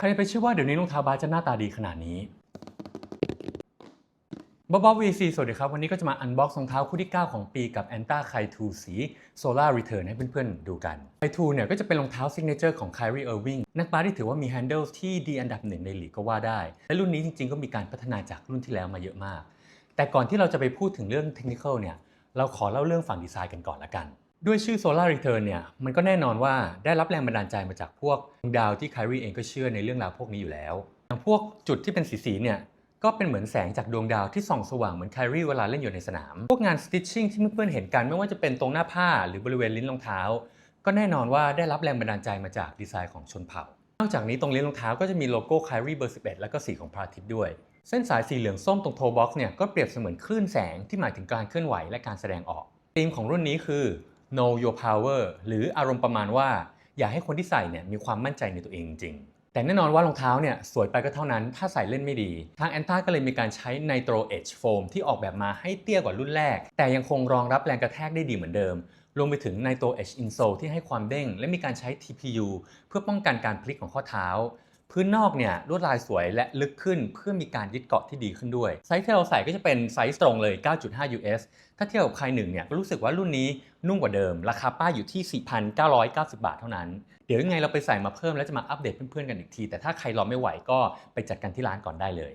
ใครไปเชื่อว่าเดี๋ยวนี้รองเท้าบาสจะหน้าตาดีขนาดนี้บ๊อบบ๊อบวีซีสวัสดีครับ วันนี้ก็จะมาอันบ็อกซ์รองเท้าคู่ที่ 9 ของปีกับ a n t a k a i 2สี Solar Return ให้เพื่อนๆดูกัน k a i 2เนี่ยก็จะเป็นรองเท้าซิกเนเจอร์ของ Kyrie Irving นักบาสที่ถือว่ามี handle ที่ดีอันดับหนึ่งในลีกก็ว่าได้ และรุ่นนี้จริงๆ ก็มีการพัฒนาจากรุ่นที่แล้วมาเยอะมาก แต่ก่อนที่เราจะไปพูดถึงเรื่องเทคนิคเนี่ยเราขอเล่าเรื่องฝั่งดีไซน์กันก่อนละกัน ด้วยชื่อ Solar Return เนี่ยมันก็แน่นอนว่าได้รับแรงบันดาลใจมาจากพวกดาวที่ไครีเองก็เชื่อในเรื่องราวพวกนี้อยู่แล้วอย่างพวกจุดที่เป็นสีๆเนี่ยก็เป็นเหมือนแสงจากดวงดาวที่ส่องสว่างเหมือนไครีเวลาเล่นอยู่ในสนาม พวกงานสติชชิ่งที่เพื่อนๆเห็นกัน ไม่ว่าจะเป็นตรงหน้าผ้าหรือบริเวณลิ้นรองเท้า ก็แน่นอนว่าได้รับแรงบันดาลใจมาจากดีไซน์ของชนเผ่านอกจากนี้ตรงลิ้นรองเท้าก็จะมีโลโก้ไครีเบอร์ 11 แล้วก็สีของพระอาทิตย์ด้วย เส้นสายสีเหลืองส้มตรงโทบ็อกซ์เนี่ยก็เปรียบเสมือนคลื่นแสงที่หมายถึงการเคลื่อนไหวและการแสดงออกธีมของรุ่นนี้คือ know your power หรืออารมณ์ประมาณว่า อยากให้คนที่ใส่เนี่ยมีความมั่นใจในตัวเองจริงแต่แน่นอนว่ารองเท้าเนี่ยสวยไปก็เท่านั้น ถ้าใส่เล่นไม่ดี ทางแอนต้าก็เลยมีการใช้ Nitro Edge Foam ที่ออกแบบมาให้เตี้ยกว่ารุ่นแรก แต่ยังคงรองรับแรงกระแทกได้ดีเหมือนเดิม รวมไปถึง Nitro Edge Insole ที่ให้ความเด้ง และมีการใช้ TPU เพื่อป้องกันการพลิกของข้อเท้า พื้นนอกเนี่ยลวดลายสวยและลึกขึ้นเพื่อมีการยึดเกาะที่ดีขึ้นด้วย ไซส์ที่เราใส่ก็จะเป็นไซส์ตรงเลย 9.5 US ถ้าเทียบกับใครหนึ่งเนี่ยก็รู้สึกว่ารุ่นนี้นุ่มกว่าเดิม ราคาป้ายอยู่ที่ 4,990 บาทเท่านั้น เดี๋ยวยังไงเราไปใส่มาเพิ่มแล้วจะมาอัปเดตเพื่อนๆกันอีกที แต่ถ้าใครรอไม่ไหวก็ไปจัดกันที่ร้านก่อนได้เลย